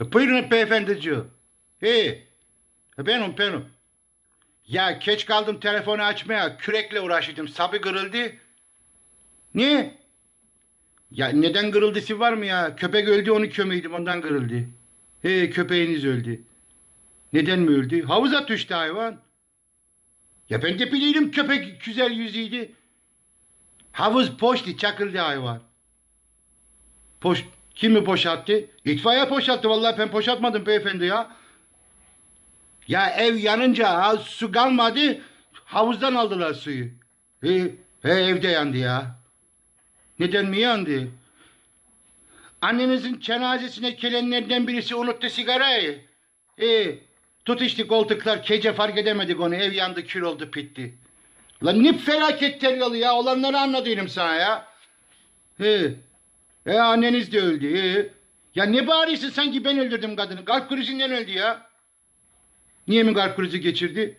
E, Buyurun beyefendiciğim. He. E, Benim benim. Ya geç kaldım telefonu açmaya. Kürekle uğraşıyordum. Sabı kırıldı. Niye? Ya neden kırıldısı var mı ya? Köpek öldü onu kömeydim ondan kırıldı. He köpeğiniz öldü. Neden mi öldü? Havuza düştü hayvan. Ya ben de bileyim köpek güzel yüzüydü. Havuz boştu çakıldı hayvan. Poş, kim mi boşalttı? İtfaiye boşalttı. Vallahi ben boşaltmadım beyefendi ya. Ya ev yanınca ha, su kalmadı. Havuzdan aldılar suyu. He, he evde yandı ya. Neden mi yandı? Annenizin cenazesine gelenlerden birisi unuttu sigarayı. E, tutuştu koltuklar gece fark edemedik onu. Ev yandı kül oldu bitti. Lan ne felaket teryalı ya. Olanları anlatıyorum sana ya. He. E anneniz de öldü. Ya ne bağırıyorsun sanki ben öldürdüm kadını. Kalp krizinden öldü ya. Niye mi kalp krizi geçirdi?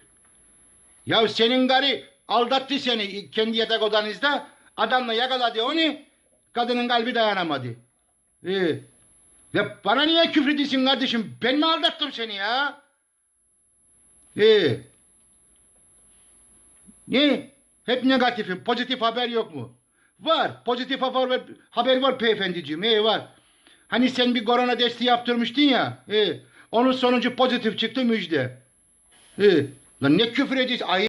Ya senin karı aldattı seni kendi yatak odanızda. Adamla yakaladı onu. Kadının kalbi dayanamadı. Ee, ya bana niye küfür ediyorsun kardeşim? Ben mi aldattım seni ya? Ee, ne? Hep negatifim. Pozitif haber yok mu? Var. Pozitif haber, haber var beyefendiciğim. Ee, var. Hani sen bir korona testi yaptırmıştın ya. Ee, onun sonucu pozitif çıktı müjde. Ee, lan ne küfür ediyorsun? Ay